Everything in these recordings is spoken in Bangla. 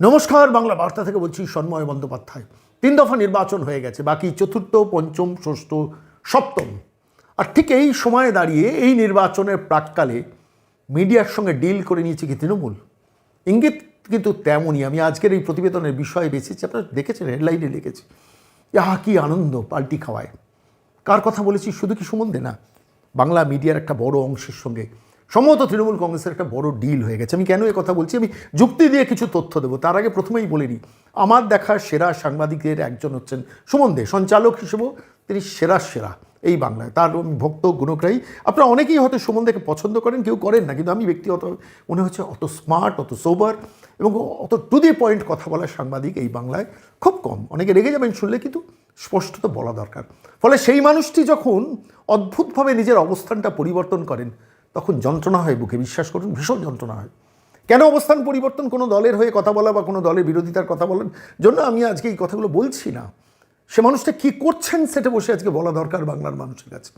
নমস্কার, বাংলা বার্তা থেকে বলছি সন্ময় বন্দ্যোপাধ্যায়। তিন দফা নির্বাচন হয়ে গেছে, বাকি চতুর্থ, পঞ্চম, ষষ্ঠ, সপ্তম। আর ঠিক এই সময়ে দাঁড়িয়ে এই নির্বাচনের প্রাককালে মিডিয়ার সঙ্গে ডিল করে নিয়েছে কি তৃণমূল? ইঙ্গিত কিন্তু তেমনই, আমি আজকের এই প্রতিবেদনের বিষয়ে বেছেছি আপনারা দেখেছেন, হেডলাইনে লিখেছি। আহা, কি আনন্দ পাল্টি খাওয়ায়। কার কথা বলেছি, শুধু কি সুমন্দে না? বাংলা মিডিয়ার একটা বড় অংশের সঙ্গে সম্ভবত তৃণমূল কংগ্রেসের একটা বড় ডিল হয়ে গেছে। আমি কেন এ কথা বলছি? আমি যুক্তি দিয়ে কিছু তথ্য দেবো। তার আগে প্রথমেই বলে নিই, আমার দেখা সেরা সাংবাদিকদের একজন হচ্ছেন সুমন দে, সঞ্চালক হিসেবেও তিনি সেরা সেরা এই বাংলায়। তার ভক্ত, গুণগ্রাহী। আপনারা অনেকেই হয়তো সুমন দেকে পছন্দ করেন, কেউ করেন না, কিন্তু আমি ব্যক্তিগত মনে হচ্ছে অত স্মার্ট অত সোবার এবং অত টু দি পয়েন্ট কথা বলার সাংবাদিক এই বাংলায় খুব কম। অনেকে রেগে যাবেন শুনলে, কিন্তু স্পষ্টত বলা দরকার। ফলে সেই মানুষটি যখন অদ্ভুতভাবে নিজের অবস্থানটা পরিবর্তন করেন তখন যন্ত্রণা হয় বুকে, বিশ্বাস করুন, ভীষণ যন্ত্রণা হয়। কেন অবস্থান পরিবর্তন কোনো দলের হয়ে কথা বলা বা কোনো দলের বিরোধিতার কথা বলার জন্য আমি আজকে এই কথাগুলো বলছি না? সে মানুষটা কী করছেন সেটা বসে আজকে বলা দরকার বাংলার মানুষের কাছে।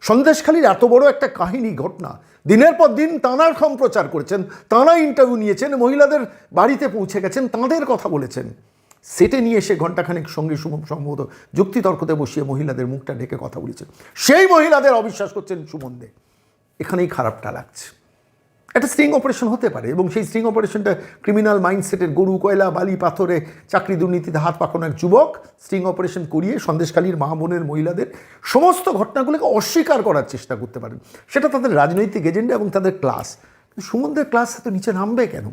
সন্দেশখালীর এত বড় একটা কাহিনী ঘটনা, দিনের পর দিন তাঁরা সম্প্রচার করেছেন তাঁরা ইন্টারভিউ নিয়েছেন, মহিলাদের বাড়িতে পৌঁছে গেছেন, তাঁদের কথা বলেছেন। সেটে নিয়ে এসে ঘণ্টাখানেক সঙ্গে সুম, সম্ভবত যুক্তিতর্কতে বসিয়ে মহিলাদের মুখটা ঢেকে কথা বলেছেন। সেই মহিলাদের অবিশ্বাস করছেন সুমন দে। এখানেই খারাপটা লাগছে। একটা স্ট্রিং অপারেশন হতে পারে এবং সেই স্ট্রিং অপারেশনটা ক্রিমিনাল মাইন্ডসেটের গরু, কয়লা, বালি, পাথরে, চাকরি দুর্নীতিতে হাত পাকানো এক যুবক স্ট্রিং অপারেশন করিয়ে সন্দেশকালীর মা বোনের মহিলাদের সমস্ত ঘটনাগুলোকে অস্বীকার করার চেষ্টা করতে পারেন। সেটা তাদের রাজনৈতিক এজেন্ডা এবং তাদের ক্লাস। সুমনদের ক্লাস এত নিচে নামবে কেন?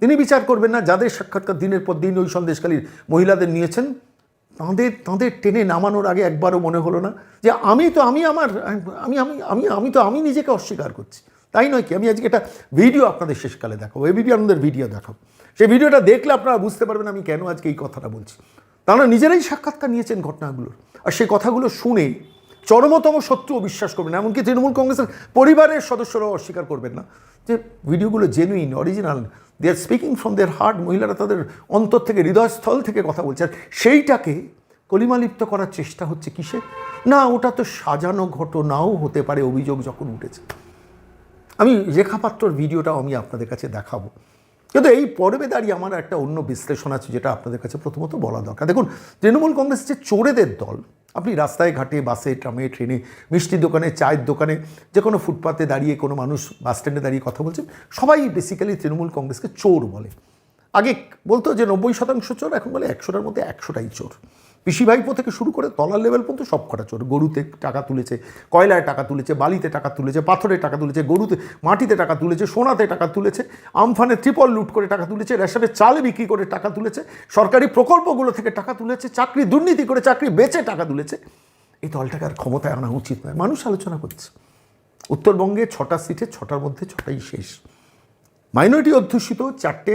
তিনি বিচার করবেন না, যাদের সাক্ষাৎকার দিনের পর দিন ওই সন্দেশকালীর মহিলাদের নিয়েছেন। তাঁদের তাঁদের টেনে নামানোর আগে একবারও মনে হলো না যে আমি তো, আমি আমার, আমি আমি আমি আমি তো, আমি নিজেকে অস্বীকার করছি। তাই নয় কি? আমি আজকে একটা ভিডিও আপনাদের শেষকালে দেখাবো। এবিপি আনন্দের ভিডিও দেখাবো। সেই ভিডিওটা দেখলে আপনারা বুঝতে পারবেন আমি কেন আজকে এই কথাটা বলছি। তারা নিজেরাই সাক্ষাৎকার নিয়েছেন ঘটনাগুলোর। আর সেই কথাগুলো শুনে চরমতম শত্রুও বিশ্বাস করবেন। এমনকি তৃণমূল কংগ্রেসের পরিবারের সদস্যরাও অস্বীকার করবেন না। যে ভিডিওগুলো genuine original they are speaking from their heart মহিলারা তাদের অন্তর থেকে, হৃদয়স্থল থেকে কথা বলছে। আর সেইটাকে কলিমালিপ্ত করার চেষ্টা হচ্ছে কিসে? না, ওটা তো সাজানো ঘটনাও হতে পারে অভিযোগ যখন উঠেছে। আমি রেখাপাত্রর ভিডিওটাও আমি আপনাদের কাছে দেখাবো। কিন্তু এই পর্বে দাঁড়িয়ে আমার একটা অন্য বিশ্লেষণ আছে যেটা আপনাদের কাছে প্রথমত বলা দরকার। দেখুন, তৃণমূল কংগ্রেস যে চোরেদের দল, আপনি রাস্তায় ঘাটে, বাসে, ট্রামে, ট্রেনে, মিষ্টির দোকানে, চায়ের দোকানে যে কোনো ফুটপাতে দাঁড়িয়ে কোনো মানুষ, বাস স্ট্যান্ডে দাঁড়িয়ে কথা বলছেন, সবাই বেসিক্যালি তৃণমূল কংগ্রেসকে চোর বলে। আগে বলতো যে নব্বই শতাংশ চোর, এখন বলে একশোটার মধ্যে একশোটাই চোর। পিসি ভাইপো থেকে শুরু করে তলার লেভেল পর্যন্ত সব কটা চোর। গরুতে টাকা তুলেছে, কয়লায় টাকা তুলেছে, বালিতে টাকা তুলেছে, পাথরে টাকা তুলেছে, গরুতে, মাটিতে টাকা তুলেছে, সোনাতে টাকা তুলেছে, আমফানে ত্রিপল লুট করে টাকা তুলেছে রেশনের চাল বিক্রি করে টাকা তুলেছে, সরকারি প্রকল্পগুলো থেকে টাকা তুলেছে, চাকরি দুর্নীতি করে চাকরি বেচে টাকা তুলেছে। এই দলটাকে আর ক্ষমতায় আনা উচিত নয়। মানুষ আলোচনা করছে। উত্তরবঙ্গে ছটা সিটে, ছটার মধ্যে ছটাই শেষ। মাইনরিটি অধ্যুষিত, চারটে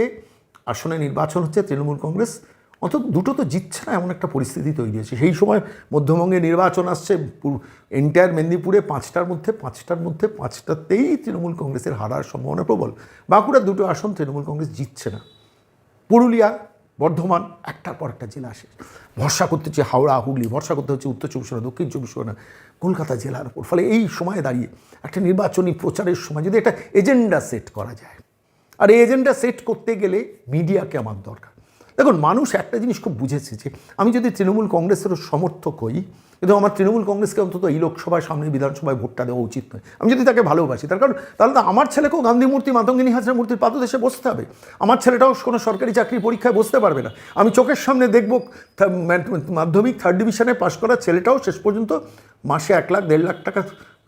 আসনে নির্বাচন হচ্ছে তৃণমূল কংগ্রেস অন্তত দুটো তো জিতছে না, এমন একটা পরিস্থিতি তৈরি হয়েছে। সেই সময় মধ্যবঙ্গে নির্বাচন আসছে এন্টায়ার মেদিনীপুরে পাঁচটার মধ্যে পাঁচটার মধ্যে পাঁচটাতেই তৃণমূল কংগ্রেসের হারার সম্ভাবনা প্রবল। বাঁকুড়ার দুটো আসন তৃণমূল কংগ্রেস জিতছে না। পুরুলিয়া, বর্ধমান, একটার পর একটা জেলা আসে। ভরসা করতে হচ্ছে হাওড়া, হুগলি, ভরসা করতে হচ্ছে উত্তর চব্বিশ পরগনা, দক্ষিণ চব্বিশ পরগনা, কলকাতা জেলার উপর। ফলে এই সময়ে দাঁড়িয়ে একটা নির্বাচনী প্রচারের সময় যদি একটা এজেন্ডা সেট করা যায়। আর এই এজেন্ডা সেট করতে গেলে মিডিয়াকে আমার দরকার। দেখুন, মানুষ একটা জিনিস খুব বুঝেছে যে আমি যদি তৃণমূল কংগ্রেসেরও সমর্থক হই, কিন্তু আমার তৃণমূল কংগ্রেসকে অন্তত এই লোকসভায় সামনে বিধানসভায় ভোটটা দেওয়া উচিত নয়। আমি যদি তাকে ভালোবাসি, তার কারণ তাহলে তো আমার ছেলেকেও গান্ধী মূর্তি মাতঙ্গিনী হাজরা মূর্তির পাদদেশে বসতে হবে। আমার ছেলেটাও কোনো সরকারি চাকরি পরীক্ষায় বসতে পারবে না। আমি চোখের সামনে দেখব মাধ্যমিক থার্ড ডিভিশনে পাশ করা ছেলেটাও শেষ পর্যন্ত মাসে এক লাখ, দেড় লাখ টাকা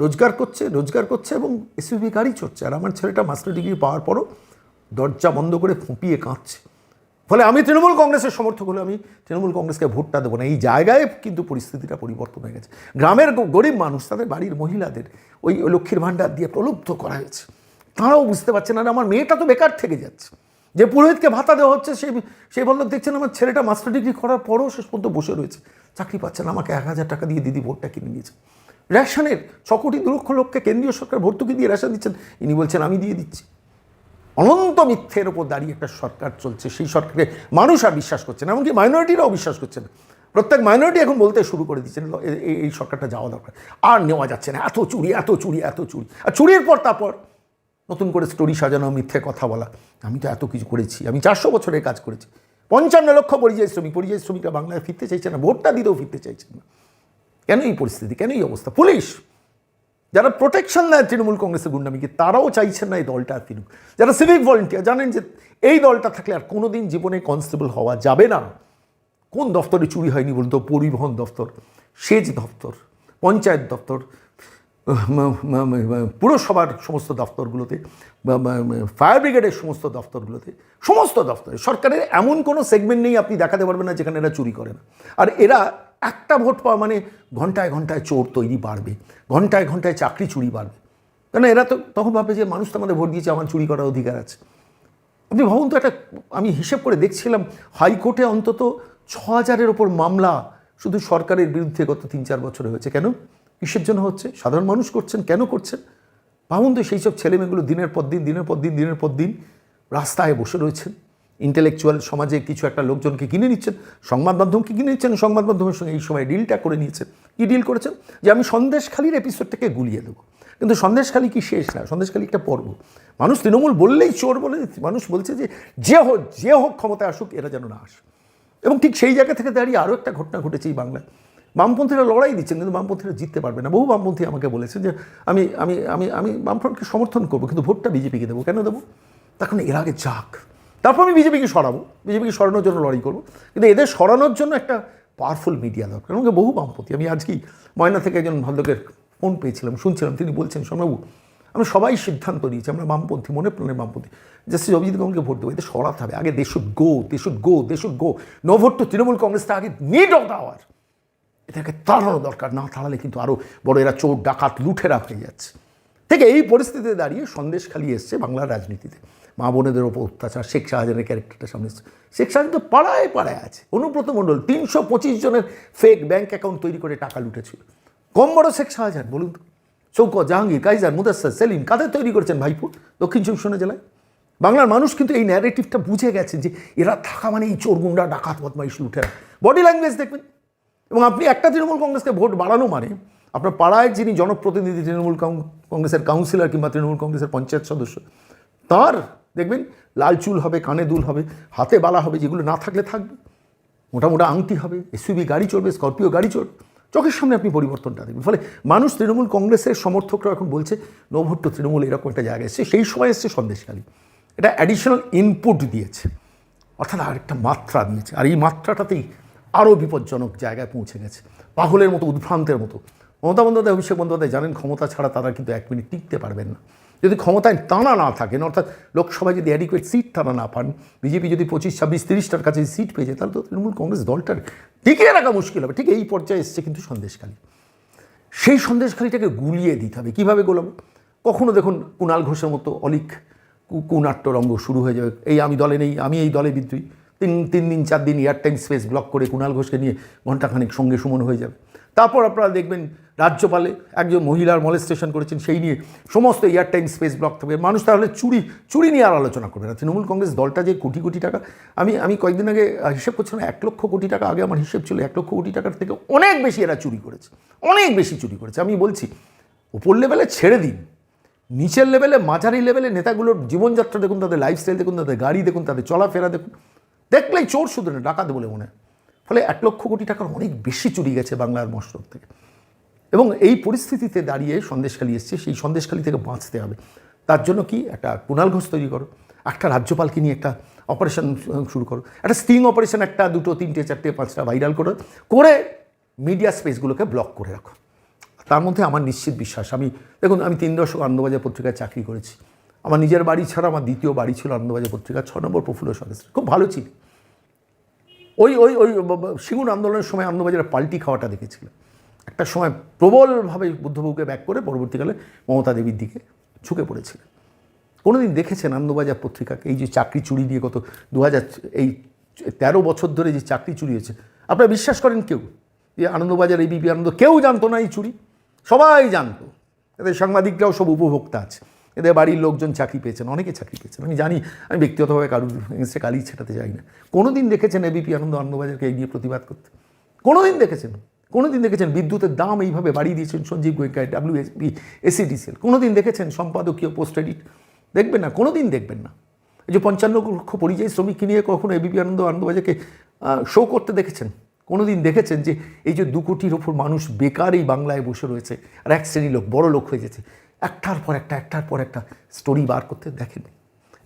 রোজগার করছে রোজগার করছে এবং এসইউভি গাড়ি চড়ছে। আর আমার ছেলেটা মাস্টার ডিগ্রি পাওয়ার পরও দরজা বন্ধ করে ফুঁপিয়ে কাঁদছে। ফলে আমি তৃণমূল কংগ্রেসের সমর্থক হলে আমি তৃণমূল কংগ্রেসকে ভোটটা দেবো না। এই জায়গায় কিন্তু পরিস্থিতিটা পরিবর্তন হয়ে গেছে। গ্রামের গরিব মানুষ, তাদের বাড়ির মহিলাদের ওই লক্ষ্মীর ভাণ্ডার দিয়ে প্রলুব্ধ করা হয়েছে। তারাও বুঝতে পারছে না আমার মেয়েটা তো বেকার থেকে যাচ্ছে। যে পুরোহিতকে ভাতা দেওয়া হচ্ছে, সেই সেই বলল দেখছেন আমার ছেলেটা মাস্টার ডিগ্রি করার পরও শেষ পর্যন্ত বসে রয়েছে। চাকরি পাচ্ছে না, আমাকে এক হাজার টাকা দিয়ে দিদি ভোটটা কিনে নিয়েছে। রেশনের ছ কোটি দু লক্ষ লোককে কেন্দ্রীয় সরকার ভর্তুকি দিয়ে রেশন দিচ্ছেন। ইনি বলছেন, আমি দিয়ে দিচ্ছি। অনন্ত মিথ্যের ওপর দাঁড়িয়ে একটা সরকার চলছে, সেই সরকারকে মানুষ আর বিশ্বাস করছে না, এমনকি মাইনরিটিরাও বিশ্বাস করছে না। প্রত্যেক মাইনরিটি এখন বলতে শুরু করে দিচ্ছেন এই সরকারটা যাওয়া দরকার। আর নেওয়া যাচ্ছে না, এত চুরি এত চুরি এত চুরি। আর চুরির পর তারপর নতুন করে স্টোরি সাজানো, মিথ্যে কথা বলা। আমি তো এত কিছু করেছি, আমি চারশো বছরের কাজ করেছি। পঞ্চান্ন লক্ষ পরিযায়ী শ্রমিক, পরিযায়ী শ্রমিকরা বাংলায় ফিরতে চাইছে না, ভোটটা দিতেও ফিরতে চাইছেন না। কেন এই পরিস্থিতি, কেন এই অবস্থা? পুলিশ যারা প্রোটেকশন দেয় তৃণমূল কংগ্রেসের গুন্ডামিকে তারাও চাইছেন না এই দলটা আর ফিরুক? যারা সিভিক ভলেন্টিয়ার জানেন যে এই দলটা থাকলে আর কোনোদিন জীবনে কনস্টেবল হওয়া যাবে না। কোন দফতরে চুরি হয়নি বলতো পরিবহন দফতর, সেচ দফতর, পঞ্চায়েত ম- পুরসভার সমস্ত দফতরগুলোতে ফায়ার ব্রিগেডের সমস্ত দফতরগুলোতে, সমস্ত দফতরে, সরকারের এমন কোনো সেগমেন্ট নেই আপনি দেখাতে পারবেন না যেখানে এরা চুরি করে না। আর এরা একটা ভোট পাওয়া মানে ঘন্টায় ঘন্টায় চোর তৈরি বাড়বে, ঘন্টায় ঘন্টায় চাকরি চুরি বাড়বে। কেন এরা তো তখন ভাবে যে মানুষ তো আমাদের ভোট দিয়েছে, আমার চুরি করার অধিকার আছে। আপনি ভাবুন তো একটা, আমি হিসেব করে দেখছিলাম, হাইকোর্টে অন্তত ছ হাজারের ওপর মামলা শুধু সরকারের বিরুদ্ধে গত তিন চার বছরে হয়েছে। কেন? কিসের জন্য হচ্ছে? সাধারণ মানুষ করছেন, কেন করছেন? ভাবুন তো সেই সব ছেলেমেয়েগুলো দিনের পর দিন, দিনের পর দিন, দিনের পর দিন রাস্তায় বসে রয়েছেন। ইন্টেলেকচুয়াল সমাজে কিছু একটা লোকজনকে কিনে নিচ্ছেন, সংবাদ মাধ্যমকে কিনে নিচ্ছেন, সংবাদ মাধ্যমের সঙ্গে এই সময় ডিলটা করে নিয়েছেন। কী ডিল করেছেন? যে আমি সন্দেশখালির এপিসোডটাকে গুলিয়ে দেবো। কিন্তু সন্দেশখালি কি শেষ না? সন্দেশখালি একটা পর্ব। মানুষ তৃণমূল বললেই চোর বলে, মানুষ বলছে যে যে হোক যে হোক ক্ষমতায় আসুক, এরা যেন না আসে এবং ঠিক সেই জায়গা থেকে দাঁড়িয়ে আরও একটা ঘটনা ঘটেছে এই বাংলায়। বামপন্থীরা লড়াই দিচ্ছেন, কিন্তু বামপন্থীরা জিততে পারবে না। বহু বামপন্থী আমাকে বলেছে যে, আমি আমি আমি আমি বামফ্রন্টকে সমর্থন করব, কিন্তু ভোটটা বিজেপিকে দেবো। কেন দেবো? তখন এর আগে যাক। তারপর আমি বিজেপিকে সরাবো। বিজেপিকে সরানোর জন্য লড়াই করব। কিন্তু এদের সরানোর জন্য একটা পাওয়ারফুল মিডিয়া দরকার। আমাকে বহু বামপন্থী। আমি আজকেই ময়না থেকে একজন ভদ্রকের ফোন পেয়েছিলাম, শুনছিলাম। তিনি বলছেন সোমবাবু আমরা সবাই সিদ্ধান্ত নিয়েছি, আমরা বামপন্থী, মনে প্রাণে বামপন্থী। জাস্টিস অভিজিৎ কমলকে ভোট দেবো এতে সরাতে হবে। আগে they should go, they should go, they should go. No vote to Trinamool কংগ্রেসটা আগে নিড অফ দ্য আওয়ার এটাকে তাড়ানো দরকার, না তাড়ালে কিন্তু আরও বড় এরা চোর, ডাকাত, লুঠেরা হয়ে যাচ্ছে। ঠিক এই পরিস্থিতিতে দাঁড়িয়ে সন্দেশ খালি এসছে বাংলার রাজনীতিতে। মা বোনেদের ওপর অত্যাচার, শেখ শাহজাহানের ক্যারেক্টারটা সামনে শেখ শাহজাহান তো পাড়ায় পাড়ায় আছে। অনুব্রত মণ্ডল, তিনশো পঁচিশ জনের ফেক ব্যাংক অ্যাকাউন্ট তৈরি করে টাকা লুটেছিল। কম বড় শেখ শাহজাহান, বলুন তো। চৌকত, জাহাঙ্গীর, কাইজার, মুদাস্সার, সেলিম, কাদের তৈরি করেছেন ভাইপুর দক্ষিণ চব্বিশ জেলায়? বাংলার মানুষ কিন্তু এই ন্যারেটিভটা বুঝে গেছে যে এরা থাকা মানে এই চোর, গুন্ডা, ডাকাত, বদমাইশ, লুটেরা। বডি ল্যাঙ্গুয়েজ দেখবেন। এবং আপনি একটা তৃণমূল কংগ্রেসকে ভোট বাড়ানো মানে আপনার পাড়ায় যিনি জনপ্রতিনিধি তৃণমূল কংগ্রেসের কাউন্সিলর কিংবা তৃণমূল কংগ্রেসের পঞ্চায়েত সদস্য, তার দেখবেন, লাল চুল হবে, কানে দুল হবে, হাতে বালা হবে, যেগুলো না থাকলে থাকবে। মোটা মোটা আংটি হবে এসইউবি গাড়ি চলবে স্করপিও গাড়ি চলবে চোখের সামনে আপনি পরিবর্তনটা দেখবেন। ফলে মানুষ তৃণমূল কংগ্রেসের সমর্থকরা এখন বলছে নো ভোট টু তৃণমূল এরকম একটা জায়গায় এসছে, সেই সময় এসছে সন্দেশখালী। এটা অ্যাডিশনাল ইনপুট দিয়েছে। অর্থাৎ আরেকটা মাত্রা দিয়েছে। আর এই মাত্রাটাতেই আরও বিপজ্জনক জায়গায় পৌঁছে গেছে। পাগলের মতো, উদ্ভ্রান্তের মতো। মমতা বন্দ্যোপাধ্যায়, অভিষেক বন্দ্যোপাধ্যায় জানেন, ক্ষমতা ছাড়া তারা কিন্তু এক মিনিট টিকতে পারবেন না। যদি ক্ষমতায় টানা না থাকেন, অর্থাৎ লোকসভায় যদি অ্যাডিকুয়েট সিট তারা না পান, বিজেপি যদি পঁচিশ, ছাব্বিশ, তিরিশটার কাছে সিট পেয়ে যায়, তাহলে তো তৃণমূল কংগ্রেস দলটার টিকিয়ে রাখা মুশকিল হবে। ঠিক এই পর্যায়ে এসছে কিন্তু সন্দেশখালী। সেই সন্দেশখালিটাকে গুলিয়ে দিতে হবে। কীভাবে গোলাবো? কখনো দেখুন কুণাল ঘোষের মতো অলিক কুনাট্যরঙ্গ শুরু হয়ে যাবে। এই আমি দলে নেই, আমি এই দলে বিদ্রোহী। তিন তিন দিন, চার দিন এয়ার টাইম স্পেস ব্লক করে কুণাল ঘোষকে নিয়ে ঘণ্টাখানেক সঙ্গে সুমন হয়ে যাবে। তারপর আপনারা দেখবেন রাজ্যপালে একজন মহিলার মলেস্টেশন করেছেন, সেই নিয়ে সমস্ত এয়ারটাইম স্পেস ব্লক থাকবে মানুষ তাহলে চুরি চুরি নিয়ে আর আলোচনা করবে না। তৃণমূল কংগ্রেস দলটা যে কোটি কোটি টাকা, আমি আমি কয়েকদিন আগে হিসেব করছিলাম এক লক্ষ কোটি টাকা, আগে আমার হিসেব ছিল এক লক্ষ কোটি টাকার থেকে অনেক বেশি এরা চুরি করেছে, অনেক বেশি চুরি করেছে। আমি বলছি, উপর লেভেলে ছেড়ে দিন, নিচের লেভেলে মাঝারি লেভেলে নেতাগুলোর জীবনযাত্রা দেখুন, তাদের লাইফস্টাইল দেখুন, তাদের গাড়ি দেখুন, তাদের চলাফেরা দেখুন, দেখলেই চোর শুধু না, ডাকাত বলে মনে হয়। ফলে এক লক্ষ কোটি টাকার অনেক বেশি চুরি গেছে বাংলার মশরফ থেকে। এবং এই পরিস্থিতিতে দাঁড়িয়ে সন্দেশখালী এসছে, সেই সন্দেশখালী থেকে বাঁচতে হবে। তার জন্য কি একটা কুণাল ঘোষ তৈরি করো, একটা রাজ্যপালকে নিয়ে একটা অপারেশন শুরু করো, একটা স্টিং অপারেশন একটা, দুটো, তিনটে, চারটে, পাঁচটা ভাইরাল করো, করে মিডিয়া স্পেসগুলোকে ব্লক করে রাখো। তার মধ্যে আমার নিশ্চিত বিশ্বাস, আমি দেখুন, আমি তিন দশক আনন্দবাজার পত্রিকায় চাকরি করেছি। আমার নিজের বাড়ি ছাড়া আমার দ্বিতীয় বাড়ি ছিল আনন্দবাজার পত্রিকা, ছ নম্বর প্রফুল্ল সদস্য খুব ভালো ছিল ওই ওই ওই সিঙ্গুর আন্দোলনের সময় আনন্দবাজারে পাল্টি খাওয়াটা দেখেছিলাম একটা সময় প্রবলভাবে বুদ্ধবাবুকে ব্যাক করে পরবর্তীকালে মমতা দেবীর দিকে ঝুঁকে পড়েছিলেন কোনোদিন দেখেছেন আনন্দবাজার পত্রিকাকে? এই যে চাকরি চুরি নিয়ে কত দু হাজার এই তেরো বছর ধরে যে চাকরি চুরি হয়েছে, আপনারা বিশ্বাস করেন কেউ? যে আনন্দবাজার এই বিপি আনন্দ কেউ জানতো না এই চুরি? সবাই জানতো। এদের সাংবাদিকরাও সব উপভোক্তা আছে। এদের বাড়ির লোকজন চাকরি পেয়েছেন, অনেকে চাকরি পেয়েছেন। আমি জানি, আমি ব্যক্তিগতভাবে কারুর এগেন্সে কালি ছেটাতে যাই না। কোনো দিন দেখেছেন এবিপি আনন্দ আনন্দবাজারকে এই নিয়ে প্রতিবাদ করতে? কোনো দিন দেখেছেন? কোনো দিন দেখেছেন বিদ্যুতের দাম এইভাবে বাড়িয়ে দিয়েছেন সঞ্জীব গোয়েঙ্কায় ডাব্লিউ এস পি এসিডিসিএল কোনো দিন দেখেছেন সম্পাদকীয় পোস্ট এডিট দেখবেন না কোনো দিন দেখবেন না। এই যে পঞ্চান্ন লক্ষ পরিযায়ী শ্রমিক নিয়ে কখনো এবিপি আনন্দ আনন্দবাজারকে শো করতে দেখেছেন? কোনো দিন দেখেছেন যে এই যে দু কোটির ওপর মানুষ বেকার এই বাংলায় বসে রয়েছে, আর এক শ্রেণি লোক, বড় লোক হয়ে গেছে। একটার পর একটা, একটার পর একটা স্টোরি বার করতে দেখেন।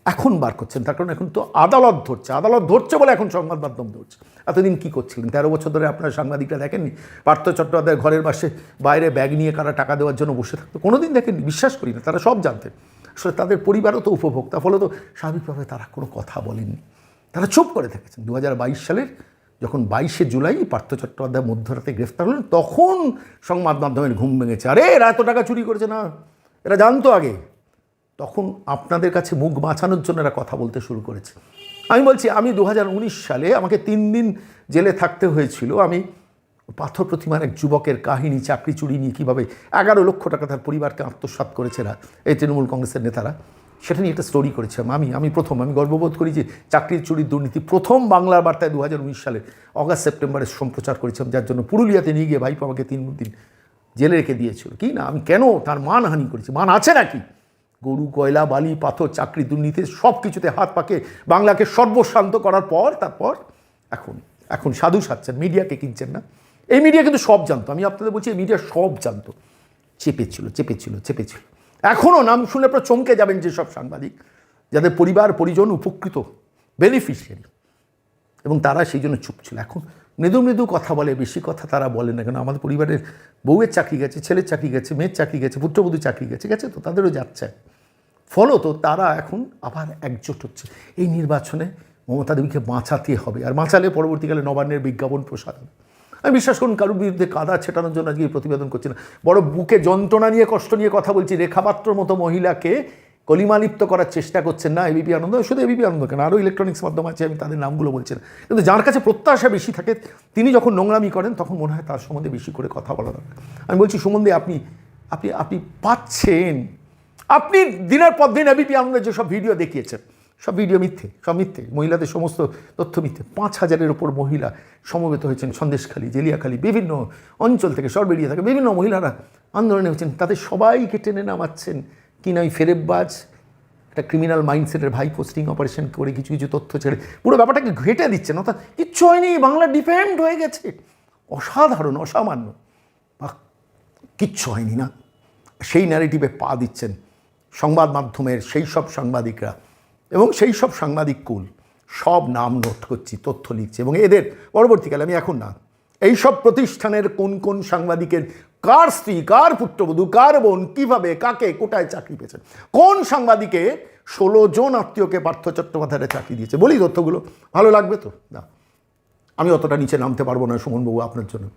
এখন বার করছেন, তার কারণ এখন তো আদালত ধরছে। আদালত ধরছে বলে এখন সংবাদ মাধ্যম ধরছে। এতদিন কী করছিলেন? তেরো বছর ধরে আপনারা সাংবাদিকরা দেখেননি? পার্থ চট্টোপাধ্যায় ঘরের পাশে বাইরে ব্যাগ নিয়ে কারা টাকা দেওয়ার জন্য বসে থাকতো? কোনো দিন দেখেননি, বিশ্বাস করি না, তারা সব জানতেন। আসলে তাদের পরিবারও তো উপভোক্তা, ফলে তো স্বাভাবিকভাবে তারা কোনো কথা বলেননি। তারা চুপ করে থেকেছেন। দু হাজার বাইশ সালের যখন বাইশে জুলাই পার্থ চট্টোপাধ্যায় মধ্যরাতে গ্রেফতার হলেন, তখন সংবাদ মাধ্যমের ঘুম ভেঙেছে। আরে, এরা এত টাকা চুরি করেছে না। এরা জানতো আগে। তখন আপনাদের কাছে মুখ বাঁচানোর জন্য এরা কথা বলতে শুরু করেছে। আমি বলছি, আমি দু হাজার উনিশ সালে আমাকে তিন দিন জেলে থাকতে হয়েছিল। আমি পাথর প্রতিমার এক যুবকের কাহিনী, চাকরি চুরি নিয়ে কীভাবে এগারো লক্ষ টাকা তার পরিবারকে আত্মসাৎ করেছে এই তৃণমূল কংগ্রেসের নেতারা। সেটা নিয়ে একটা স্টোরি করেছিলাম আমি আমি প্রথম, আমি গর্ববোধ করি যে চাকরির চুরির দুর্নীতি প্রথম বাংলার বার্তায় দু হাজার উনিশ সালে অগাস্ট সেপ্টেম্বরে সম্প্রচার করেছিলাম, যার জন্য পুরুলিয়াতে নিয়ে গিয়ে ভাইপো আমাকে তিন দিন জেলে রেখে দিয়েছিল। কি না? আমি কেন তার মানহানি করেছি? মান আছে নাকি? গরু, কয়লা, বালি, পাথর, চাকরি, দুর্নীতি সব কিছুতে হাত পাকে বাংলাকে সর্বশান্ত করার পর, তারপর এখন এখন সাধু সাচ্ছেন মিডিয়াকে কিনছেন না। এই মিডিয়া কিন্তু সব জানতো। আমি আপনাদের বলছি, এই মিডিয়া সব জানতো। চেপেছিল চেপেছিল চেপেছিল। এখনও নাম শুনে আপনার চমকে যাবেন যেসব সাংবাদিক, যাদের পরিবার, পরিজন উপকৃত বেনিফিশিয়ারি এবং তারা সেই জন্য চুপ ছিল। এখন মৃদু মৃদু কথা বলে, বেশি কথা তারা বলে না। কেন? আমাদের পরিবারের বউয়ের চাকরি গেছে, ছেলের চাকরি গেছে, মেয়ের চাকরি গেছে পুত্রবধূ চাকরি গেছে গেছে তো, তাদেরও যাচ্ছে। ফলত তারা এখন আবার একজোট হচ্ছে। এই নির্বাচনে মমতা দেবীকে বাঁচাতে হবে। আর বাঁচালে পরবর্তীকালে নবান্নের বিজ্ঞাপন প্রসার হবে আমি বিশ্বাস করুন, কারোর বিরুদ্ধে কাদা ছেটানোর জন্য আজকে প্রতিবেদন করছি না। বড় বুকে যন্ত্রণা নিয়ে, কষ্ট নিয়ে কথা বলছি। রেখাপাত্রর মতো মহিলাকে কলিমালিপ্ত করার চেষ্টা করছেন না এবিপি আনন্দ, শুধু এবিপি আনন্দ কেন? আরও ইলেকট্রনিক্স মাধ্যম আছে, আমি তাদের নামগুলো বলছি না। কিন্তু যার কাছে প্রত্যাশা বেশি থাকে, তিনি যখন নোংরামি করেন, তখন মনে হয় তার সম্বন্ধে বেশি করে কথা বলা দরকার। আমি বলছি সম্বন্ধে আপনি আপনি আপনি পাচ্ছেন। আপনি দিনের পর দিন এবিপি আনন্দের যেসব ভিডিও দেখিয়েছেন, সব ভিডিও মিথ্যে, সব মিথ্যে, মহিলাদের সমস্ত তথ্য মিথ্যে। পাঁচ হাজারের ওপর মহিলা সমবেত হয়েছেন সন্দেশখালী, জেলিয়াখালী, বিভিন্ন অঞ্চল থেকে সরবেরিয়া থেকে। বিভিন্ন মহিলারা আন্দোলনে হয়েছেন, তাদের সবাইকে টেনে নামাচ্ছেন। কি নয়, ফেরেববাজ, একটা ক্রিমিনাল মাইন্ডসেটের ভাই পোস্টিং অপারেশন করে কিছু কিছু তথ্য ছেড়ে, পুরো ব্যাপারটাকে ঘেটে দিচ্ছেন, অর্থাৎ কিচ্ছু হয়নি বাংলা ডিফেন্ড হয়ে গেছে। অসাধারণ, অসামান্য। বা কিচ্ছু হয়নি না। সেই ন্যারেটিভে পা দিচ্ছেন সংবাদ মাধ্যমের সেই সব সাংবাদিকরা। এবং সেই সব সাংবাদিক কুল, সব নাম নোট করছি, তথ্য লিখছি, এবং এদের পরবর্তীকালে আমি এখন না এই সব প্রতিষ্ঠানের কোন কোন সাংবাদিকের? কার স্ত্রী, কার পুত্রবধূ, কার বোন, কীভাবে, কাকে, কোটায় চাকরি পেয়েছেন? কোন সাংবাদিকে ষোলো জন আত্মীয়কে পার্থ চট্টোপাধ্যায়ের চাকরি দিয়েছে? বলি তথ্যগুলো। ভালো লাগবে তো? না। আমি অতটা নিচে নামতে পারব না সুমনবাবু আপনার জন্য।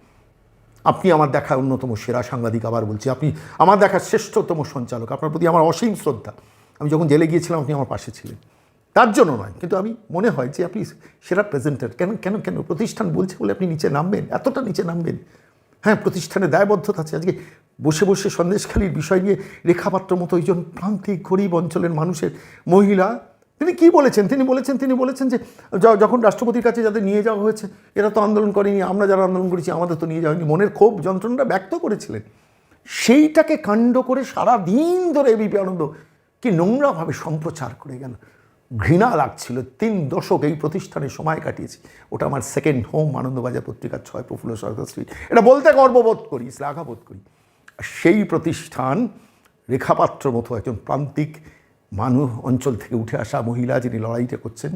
আপনি আমার দেখা অন্যতম সেরা সাংবাদিক আবার বলছি। আপনি আমার দেখা শ্রেষ্ঠতম সঞ্চালক। আপনার প্রতি আমার অসীম শ্রদ্ধা। আমি যখন জেলে গিয়েছিলাম, আপনি আমার পাশে ছিলেন। তার জন্য নয়। কিন্তু আমি মনে হয় যে আপনি সেরা প্রেজেন্টার কেন কেন কেন প্রতিষ্ঠান বলছে বলে আপনি নিচে নামবেন? এতটা নিচে নামবেন। হ্যাঁ প্রতিষ্ঠানে দায়বদ্ধতা আছে। আজকে বসে বসে সন্দেশখালির বিষয় নিয়ে রেখাপাত্র মতো একজন প্রান্তিক, গরিব অঞ্চলের মানুষের মহিলা, তিনি কি বলেছেন? তিনি বলেছেন তিনি বলেছেন যে যখন রাষ্ট্রপতির কাছে যাদের নিয়ে যাওয়া হয়েছে, এরা তো আন্দোলন করেনি, আমরা যারা আন্দোলন করেছি, আমাদের তো নিয়ে যাওয়া হয়নি। মনের ক্ষোভ, যন্ত্রণাটা ব্যক্ত করেছিলেন। সেইটাকে কাণ্ড করে সারা দিন ধরে এবিপি আনন্দ কি নোংরাভাবে সম্প্রচার করে গেল। ঘৃণা লাগছিল। তিন দশক এই প্রতিষ্ঠানে সময় কাটিয়েছি। ওটা আমার সেকেন্ড হোম আনন্দবাজার পত্রিকার ছয়, প্রফুল্ল সরকার স্ট্রিট এটা বলতে গর্ববোধ করি, শ্লাঘাবোধ করি। সেই প্রতিষ্ঠান রেখাপাত্র মতো একজন প্রান্তিক মানুষ অঞ্চল থেকে উঠে আসা মহিলা যিনি লড়াইটা করছেন,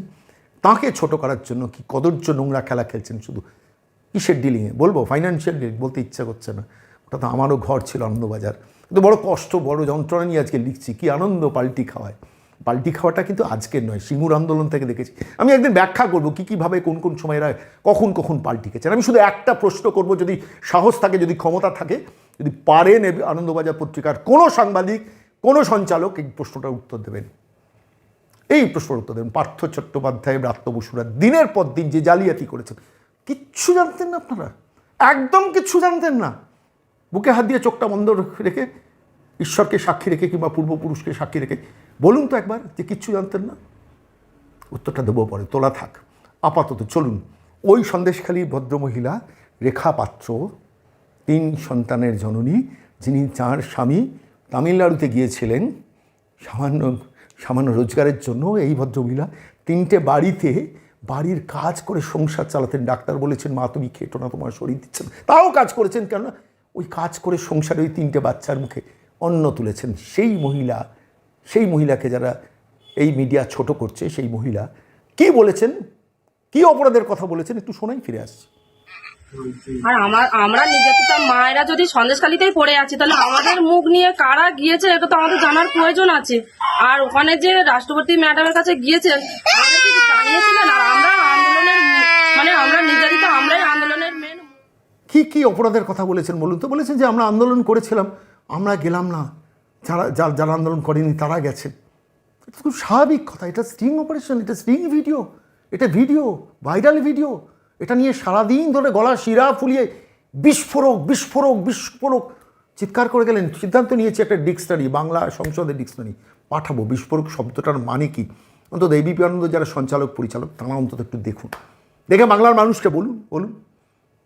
তাকে ছোট করার জন্য কি কদর্য নোংরা খেলা খেলছেন শুধু কিসের ডিলিংয়ে বলব ফাইন্যান্সিয়াল ডিলিং বলতে ইচ্ছা করছে না। ওটা তো আমারও ঘর ছিল আনন্দবাজার। কিন্তু বড় কষ্ট, বড় যন্ত্রণা নিয়ে আজকে লিখছি, কি আনন্দ পাল্টি খাওয়ায়। পাল্টি খাওয়াটা কিন্তু আজকের নয়, সিঙ্গুর আন্দোলন থেকে দেখেছি। আমি একদিন ব্যাখ্যা করব কী কীভাবে কোন কোন সময়েরা কখন কখন পাল্টি খেয়েছেন। আমি শুধু একটা প্রশ্ন করব, যদি সাহস থাকে, যদি ক্ষমতা থাকে, যদি পারেন আনন্দবাজার পত্রিকার কোনো সাংবাদিক, কোনো সঞ্চালক, এই প্রশ্নটার উত্তর দেবেন। এই প্রশ্নের উত্তর দেবেন। পার্থ চট্টোপাধ্যায়, ব্রাত্য বসুরা, দিনের পর দিন যে জালিয়াতি করেছেন। কিচ্ছু জানতেন না আপনারা? একদম কিচ্ছু জানতেন না। বুকে হাত দিয়ে চোখটা বন্ধ রেখে, ঈশ্বরকে সাক্ষী রেখে কিংবা পূর্বপুরুষকে সাক্ষী রেখে বলুন তো একবার যে কিচ্ছু জানতেন না। উত্তরটা দেবো পরে, তোলা থাক। আপাতত চলুন, ওই সন্দেশখালী ভদ্রমহিলা, রেখা পাত্র, তিন সন্তানের জননী, যিনি যার স্বামী, তামিলনাড়ুতে গিয়েছিলেন, সামান্য সামান্য রোজগারের জন্য এই ভদ্রমহিলা, তিনটে বাড়িতে বাড়ির কাজ করে সংসার চালাতেন। ডাক্তার বলেছেন, মা, তুমি খেটো না, তোমার শরীর দিচ্ছে না। তাও কাজ করেছেন, কেননা ওই কাজ করে সংসারে ওই তিনটে বাচ্চার মুখে অন্ন তুলেছেন। সেই মহিলা সেই মহিলাকে যারা এই মিডিয়া ছোট করছে সেই মহিলা কি বলেছেন? কি অপরাধের কথা বলেছেন? একটু শোনাই ফিরে আসছি। আর আমার আমরা নির্যাতিত মায়েরা যদি সন্দেশখালিতেই পড়ে আছি তাহলে আমাদের মুখ নিয়ে কারা গিয়েছে এটা তো আমাদের জানার প্রয়োজন আছে। আর ওখানে যে রাষ্ট্রপতি ম্যাডামের কাছে গিয়েছেন আমাদের জানিয়েছিলেন? আর আমরা আন্দোলনের মানে আমরা নির্যাতিত আমরাই আন্দোলনের মেন কি কি অপরাধের কথা বলেছেন বলুন তো? বলেছেন যে আমরা আন্দোলন করেছিলাম আমরা গেলাম না। যারা যারা যারা আন্দোলন করেনি তারা গেছেন এটা খুব স্বাভাবিক কথা। এটা স্টিং অপারেশন এটা স্টিং ভিডিও এটা ভিডিও ভাইরাল ভিডিও এটা নিয়ে সারাদিন ধরে গলা শিরা ফুলিয়ে বিস্ফোরক বিস্ফোরক বিস্ফোরক চিৎকার করে গেলেন। সিদ্ধান্ত নিয়েছে একটা ডিকশনারি বাংলা সংসদের ডিকশনারি পাঠাবো। বিস্ফোরক শব্দটার মানে কি? অন্তত এবিপি আনন্দ যারা সঞ্চালক, পরিচালক, তারা অন্তত একটু দেখুন। দেখে বাংলার মানুষকে বলুন বলুন।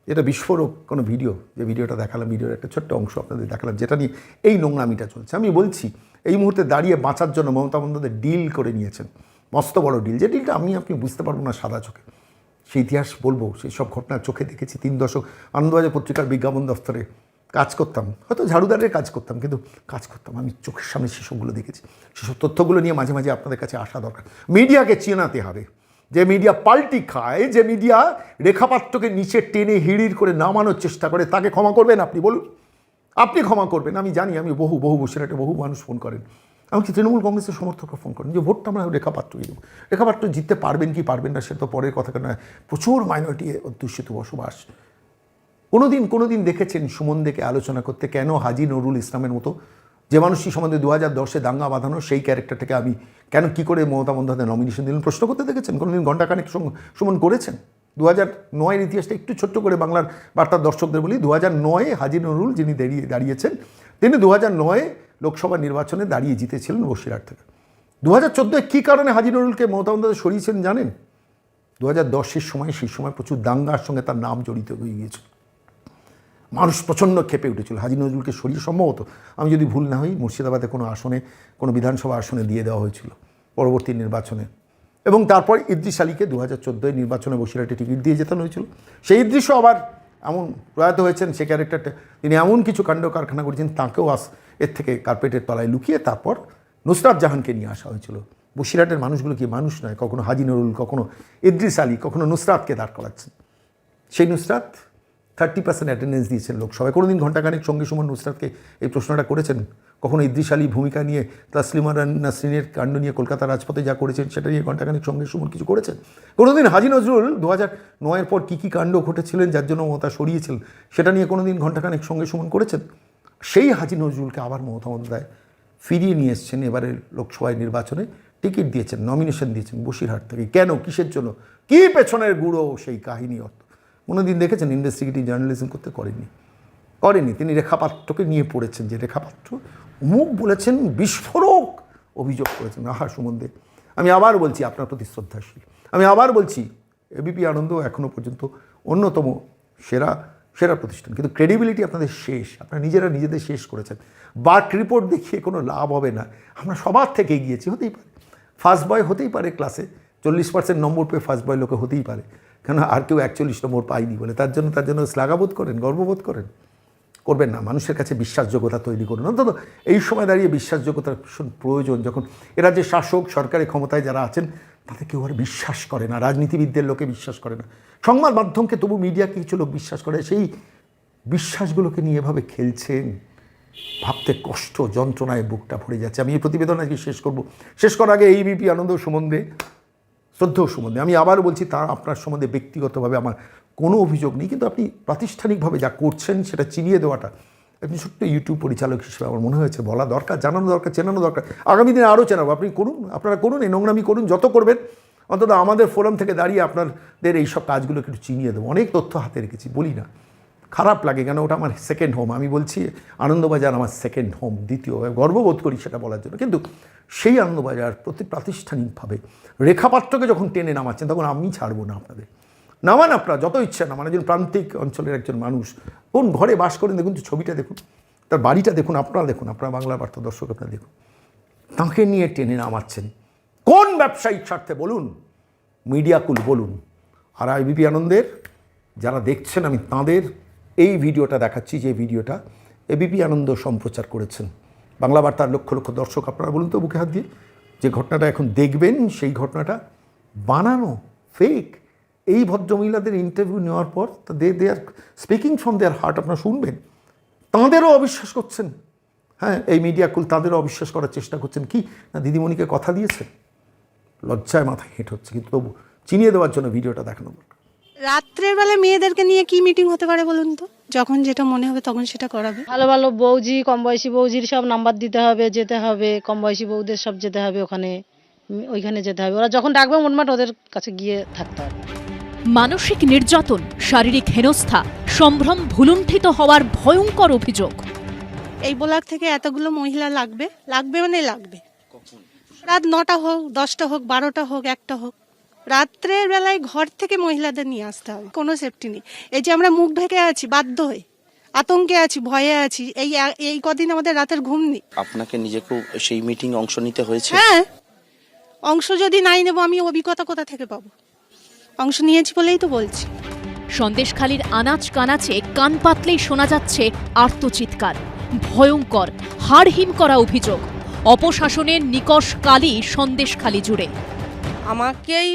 এটা বিস্ফোরক কোনো ভিডিও যে ভিডিওটা দেখালাম ভিডিওর একটা ছোট্ট অংশ আপনাদের দেখালাম, যেটা নিয়ে এই নোংরামিটা চলছে। আমি বলছি, এই মুহূর্তে দাঁড়িয়ে বাঁচার জন্য মমতা বন্দ্যোপাধ্যায় ডিল করে নিয়েছেন। মস্ত বড় ডিল যে ডিলটা আমি আপনি বুঝতে পারব না সাদা চোখে। সেই ইতিহাস বলব, সেই সব ঘটনা চোখে দেখেছি। তিন দশক আনন্দবাজার পত্রিকার বিজ্ঞাপন দফতরে কাজ করতাম। হয়তো ঝাড়ুদারের কাজ করতাম, কিন্তু কাজ করতাম। আমি চোখের সামনে সেসবগুলো দেখেছি। সেসব তথ্যগুলো নিয়ে মাঝে মাঝে আপনাদের কাছে আসা দরকার। মিডিয়াকে চেনাতে হবে। যে মিডিয়া পাল্টি খায়, যে মিডিয়া রেখাপাত্রকে নিচে টেনে হিড়ির করে নামানোর চেষ্টা করে, তাকে ক্ষমা করবেন আপনি? বলুন। আপনি ক্ষমা করবেন। আমি জানি, আমি বহু বহু বসিরহাটে বহু মানুষ ফোন করেন। এমনকি তৃণমূল কংগ্রেসের সমর্থকরা ফোন করেন যে, ভোটটা আমরা রেখাপাত্রকে দেবো রেখাপাত্র জিততে পারবেন কি পারবেন না সেটা তো পরের কথা কেন প্রচুর মাইনরিটি অধ্যুষিত বসবাস। কোনোদিন কোনোদিন দেখেছেন সুমন দেখে আলোচনা করতে কেন হাজি নুরুল ইসলামের মতো? যে মানুষটি সম্বন্ধে দু হাজার দশে দাঙ্গা বাঁধানো, সেই ক্যারেক্টারটাকে আমি কেন কি করে মমতা বন্দ্যোপাধ্যায় নমিনেশন দিলেন? প্রশ্ন করতে দেখেছেন? কোনোদিন ঘণ্টাখানেক সুমন করেছেন? দু হাজার নয়ের ইতিহাসটা একটু ছোট্ট করে বাংলার বার্তার দর্শকদের বলি দু হাজার নয়ে হাজি নুরুল যিনি দাঁড়িয়ে দাঁড়িয়েছেন, তিনি দু হাজার নয়ে লোকসভা নির্বাচনে দাঁড়িয়ে জিতেছিলেন বসিরহাট থেকে। দু হাজার চোদ্দোয় কী কারণে হাজি নুরুলকে মমতা বন্দ্যোপাধ্যায় সরিয়েছেন জানেন? দু হাজার দশের সময় সেই সময় প্রচুর দাঙ্গার সঙ্গে তার নাম জড়িত হয়ে গিয়েছিল। মানুষ প্রচণ্ড ক্ষেপে উঠেছিল। হাজি নজরুলকে সরিয়ে সম্ভবত, আমি যদি ভুল না হই, মুর্শিদাবাদে কোনো আসনে, কোনো বিধানসভা আসনে দিয়ে দেওয়া হয়েছিল পরবর্তী নির্বাচনে। এবং তারপর ইদ্রিস আলীকে দু হাজার চোদ্দোয় নির্বাচনে বসিরহাটে টিকিট দিয়ে যেতে হয়েছিল। সেই ইদ্রিসও আবার এমন প্রয়াত হয়েছেন, সে ক্যারেক্টারটা, তিনি এমন কিছু কাণ্ড কারখানা করেছেন, তাঁকেও আস এর থেকে কার্পেটের তলায় লুকিয়ে তারপর নুসরাত জাহানকে নিয়ে আসা হয়েছিল। বসিরহাটের মানুষগুলো কি মানুষ নয়, কখনো হাজি নুরুল কখনো ইদ্রিস আলী, কখনো নুসরাতকে দাঁড় করাচ্ছেন। সেই নুসরাত থার্টি পার্সেন্ট অ্যাটেন্ডেন্স দিয়েছেন লোকসভায় কোনোদিন ঘণ্টাখানেক সঙ্গে সুমন নুসরাতকে এই প্রশ্নটা করেছেন? কখনো ইদ্রিস আলী ভূমিকা নিয়ে, তাসলিমা রান- নাসরিনের কাণ্ড নিয়ে কলকাতা রাজপথে যা করেছেন, সেটা নিয়ে ঘণ্টাখানেক সঙ্গে সুমন কিছু করেছেন? কোনোদিন হাজি নজরুল দু হাজার নয়ের পর কী কী কাণ্ড ঘটেছিলেন যার জন্য মমতা সরিয়েছিলেন সেটা নিয়ে কোনোদিন ঘণ্টাখানেক সঙ্গে সুমন করেছেন? সেই হাজি নজরুলকে আবার মমতা বন্দ্যোপাধ্যায় ফিরিয়ে নিয়ে এসছেন এবারের লোকসভায় নির্বাচনে টিকিট দিয়েছেন নমিনেশন দিয়েছেন বসিরহাট থেকে। কেন? কিসের জন্য? কী পেছনের গুঁড়ো সেই কাহিনী অর্থ কোনোদিন দেখেছেন ইনভেস্টিগেটিভ জার্নালিজম করতে করেননি। করেনি তিনি রেখাপাত্রকে নিয়ে পড়েছেন যে রেখাপাত্র মুখ বলেছেন, বিস্ফোরক অভিযোগ করেছেন। আহা সুমন্দে আমি আবার বলছি আপনার প্রতি শ্রদ্ধাশীল। আমি আবার বলছি এবিপি আনন্দ এখনও পর্যন্ত অন্যতম সেরা সেরা প্রতিষ্ঠান। কিন্তু ক্রেডিবিলিটি আপনাদের শেষ। আপনারা নিজেরা নিজেদের শেষ করেছেন। বার্ক রিপোর্ট দেখিয়ে কোনো লাভ হবে না। আমরা সবার থেকে এগিয়েছি, হতেই পারে। ফার্স্ট বয় হতেই পারে ক্লাসে চল্লিশ পার্সেন্ট নম্বর পেয়ে ফার্স্ট বয় লোকে হতেই পারে। কেন আর কেউ একচল্লিশ নম্বর পায়নি বলে? তার জন্য তার জন্য শ্লাঘাবোধ করেন, গর্ববোধ করেন। করবেন না, মানুষের কাছে বিশ্বাসযোগ্যতা তৈরি করুন। অন্তত এই সময় দাঁড়িয়ে বিশ্বাসযোগ্যতার ভীষণ প্রয়োজন। যখন এরা যে শাসক সরকারি ক্ষমতায় যারা আছেন তাদের কেউ আর বিশ্বাস করে না, রাজনীতিবিদদের লোকে বিশ্বাস করে না। সংবাদ মাধ্যমকে তবু মিডিয়াকে কিছু লোক বিশ্বাস করে, সেই বিশ্বাসগুলোকে নিয়ে এভাবে খেলছেন, ভাবতে কষ্ট, যন্ত্রণায় বুকটা ভরে যাচ্ছে। আমি এই প্রতিবেদন আজকে শেষ করব। শেষ করার আগে এই বিপি আনন্দ সম্বন্ধে শ্রদ্ধেয় সম্বন্ধে আমি আবার বলছি, তার আপনার সম্বন্ধে ব্যক্তিগতভাবে আমার কোনো অভিযোগ নেই, কিন্তু আপনি প্রাতিষ্ঠানিকভাবে যা করছেন সেটা চিনিয়ে দেওয়াটা আপনি ছোট্ট ইউটিউব পরিচালক হিসেবে আমার মনে হয়েছে। বলা দরকার, জানানো দরকার, চেনানো দরকার। আগামী দিনে আরও চেনাবো। আপনি করুন, আপনারা করুন, এই নোংরামি করুন, যত করবেন, অন্তত আমাদের ফোরাম থেকে দাঁড়িয়ে আপনাদের এই সব কাজগুলো একটু চিনিয়ে দেবো। অনেক তথ্য হাতে রেখেছি, বলি না। খারাপ লাগে কেন? ওটা আমার সেকেন্ড হোম আমি বলছি, আনন্দবাজার আমার সেকেন্ড হোম দ্বিতীয়। গর্ববোধ করি সেটা বলার জন্য। কিন্তু সেই আনন্দবাজার প্রতি প্রাতিষ্ঠানিকভাবে রেখাপাত্রকে যখন টেনে নামাচ্ছেন, তখন আমি ছাড়বো না আপনাদের। নামান আপনারা, যত ইচ্ছা নামান। একজন প্রান্তিক অঞ্চলের একজন মানুষ, কোন ঘরে বাস করেন দেখুন ছবিটা দেখুন। তার বাড়িটা দেখুন, আপনারা দেখুন, আপনারা বাংলা বার্তা দর্শক আপনারা দেখুন। তাঁকে নিয়ে টেনে নামাচ্ছেন। কোন ব্যবসায়িক স্বার্থে? বলুন। মিডিয়াকুল বলুন। আর আইবিপি আনন্দের, যারা দেখছেন, আমি তাঁদের এই ভিডিওটা দেখাচ্ছি, যে ভিডিওটা এবিপি আনন্দ সম্প্রচার করেছেন। বাংলা বার্তার লক্ষ লক্ষ দর্শক, আপনারা বলুন তো বুকে হাত দিয়ে, যে ঘটনাটা এখন দেখবেন, সেই ঘটনাটা বানানো ফেক এই ভদ্রমহিলাদের ইন্টারভিউ নেওয়ার পর they they are speaking from their heart আপনারা শুনবেন। তাঁদেরও অবিশ্বাস করছেন। হ্যাঁ এই মিডিয়াকুল তাদেরও অবিশ্বাস করার চেষ্টা করছেন। কি? না, দিদিমণিকে কথা দিয়েছেন? লজ্জায় মাথায় হেঁট হচ্ছে, কিন্তু তবু চিনিয়ে দেওয়ার জন্য ভিডিওটা দেখানো দরকার। রাত্রের বেলা মেয়েদেরকে নিয়ে কি মিটিং হতে পারে বলুন তো? যখন যেটা মনে হবে তখন সেটা করাবে। ভালো ভালো বৌজি কম বয়সী বৌজির সব নাম্বার দিতে হবে যেতে হবে। কম বয়সী বউদের সব যেতে হবে ওখানে ওইখানে যেতে হবে। ওরা যখন ডাকবে মোটমাট ওদের কাছে গিয়ে থাকতে হবে। মানসিক নির্যাতন শারীরিক হেনস্থা সম্ভ্রম ভুলুণ্ঠিত হওয়ার ভয়ঙ্কর অভিযোগ। এই ব্লক থেকে এতগুলো মহিলা লাগবে? লাগবে মানে লাগবে। রাত নটা হোক দশটা হোক বারোটা হোক একটা হোক। রাত্রের বেলায় ঘর থেকে মহিলাদের নিয়ে আসতে হবে। কোনো সেফটি নেই। এই যে আমরা মুখ ঢেকে আছি বাধ্য হয়ে আতঙ্কে আছি ভয়ে আছি এই এই কদিন আমাদের রাতের ঘুম নেই। আপনাকে নিজেকেও সেই মিটিং অংশ নিতে হয়েছে? হ্যাঁ। অংশ যদি নাই নেব আমি অভিজ্ঞতা কোথা থেকে পাবো? অংশ নিয়েছি বলেই তো বলছি। সন্দেশখালীর আনাচ কানাচে কান পাতলেই শোনা যাচ্ছে আর্তচিৎকার। ভয়ঙ্কর হাড়হিম করা অভিযোগ। অপশাসনের নিকষ কালি সন্দেশখালী জুড়ে। আমাকেই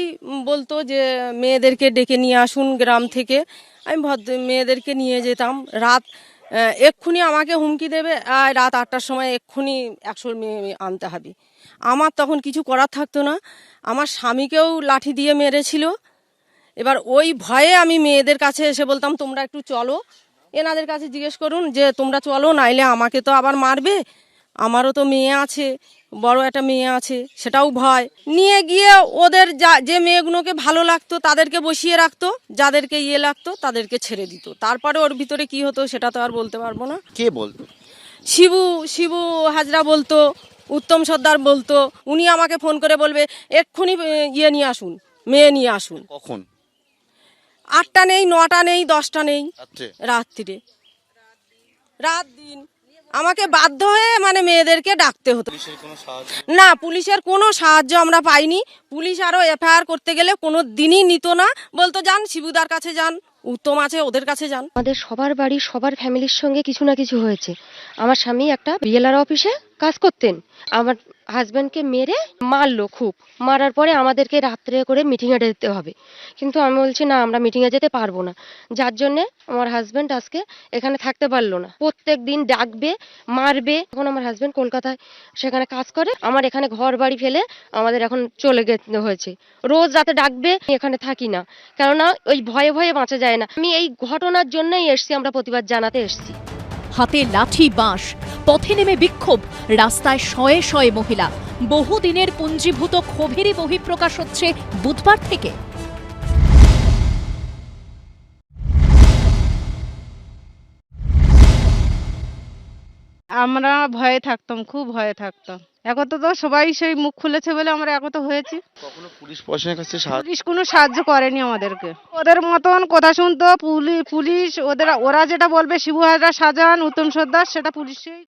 বলতো যে, মেয়েদেরকে ডেকে নিয়ে আসুন গ্রাম থেকে। আমি ভদ্র, মেয়েদেরকে নিয়ে যেতাম। রাত এক্ষুনি আমাকে হুমকি দেবে, আর রাত আটটার সময় এক্ষুনি একশো মেয়ে আনতে হবে। আমার তখন কিছু করার থাকতো না। আমার স্বামীকেও লাঠি দিয়ে মেরেছিল। এবার ওই ভয়ে আমি মেয়েদের কাছে এসে বলতাম, তোমরা একটু চলো। এনাদের কাছে জিজ্ঞেস করুন যে, তোমরা চলো, নাইলে আমাকে তো আবার মারবে। আমারও তো মেয়ে আছে। বড় একটা মেয়ে আছে সেটাও ভয়। নিয়ে গিয়ে ওদের যা যে মেয়েগুলোকে ভালো লাগতো তাদেরকে বসিয়ে রাখতো যাদেরকে ইয়ে লাগতো তাদেরকে ছেড়ে দিত। তারপরে ওর ভিতরে কি হতো সেটা তো আর বলতে পারব না। কে বলতো? শিবু শিবু হাজরা বলতো উত্তম সর্দার বলতো উনি আমাকে ফোন করে বলবে এক্ষুনি ইয়ে নিয়ে আসুন মেয়ে নিয়ে আসুন। কখন? আটটা নেই নটা নেই দশটা নেই রাত্রে? রাত্রিরে। রাত দিন। আমাকে বাধ্য হয়ে মানে মেয়েদেরকে ডাকতে হতো। পুলিশের কোনো সাহায্য? না পুলিশের কোনো সাহায্য আমরা পাইনি। পুলিশ আরও এফআইআর করতে গেলে কোনো দিনই নিত না। বলতো যান শিবুদার কাছে যান উত্তম আছে ওদের কাছে যান। আমাদের সবার বাড়ি সবার ফ্যামিলির সঙ্গে কিছু না কিছু হয়েছে। আমার স্বামী একটা বিএলআর অফিসে কাজ করতেন। আমার হাজব্যান্ডকে মেরে মারলো খুব। মারার পরে আমাদেরকে রাত্রে করে মিটিংয়ে যেতে হবে। কিন্তু আমি বলছি, না, আমরা মিটিংয়ে যেতে পারব না। যার জন্যে আমার হাজব্যান্ড আজকে এখানে থাকতে পারল না। প্রত্যেক দিন ডাকবে, মারবে। এখন আমার হাজব্যান্ড কলকাতায়, সেখানে কাজ করে। আমার এখানে ঘর বাড়ি ফেলে আমাদের এখন চলে যেতে হয়েছে। রোজ রাতে ডাকবে এখানে থাকি না। কেননা ওই ভয়ে ভয়ে বাঁচা যায় না। আমি এই ঘটনার জন্যই এসছি, আমরা প্রতিবাদ জানাতে এসছি। হাতে লাঠি, বাঁশ, পথে নেমে বিক্ষোভ, রাস্তায় শয়ে শয়ে মহিলা। বহুদিনের পুঞ্জীভূত ক্ষোভেরই বহিঃপ্রকাশ হচ্ছে বুধবার থেকে। আমরা ভয়ে থাকতাম খুব ভয়ে থাকতাম। এখন তো সবাই সেই মুখ খুলেছে বলে আমরা একত হয়েছি। কখনো পুলিশ প্রশাসনের কাছে সাহায্য পুলিশ কোনো সাহায্য করেনি আমাদেরকে। ওদের মতন কথা শুনতো পুলি- পুলিশ ওদের ওরা যেটা বলবে শিবু হাজরা শাহজাহান উত্তম সর্দার সেটা পুলিশই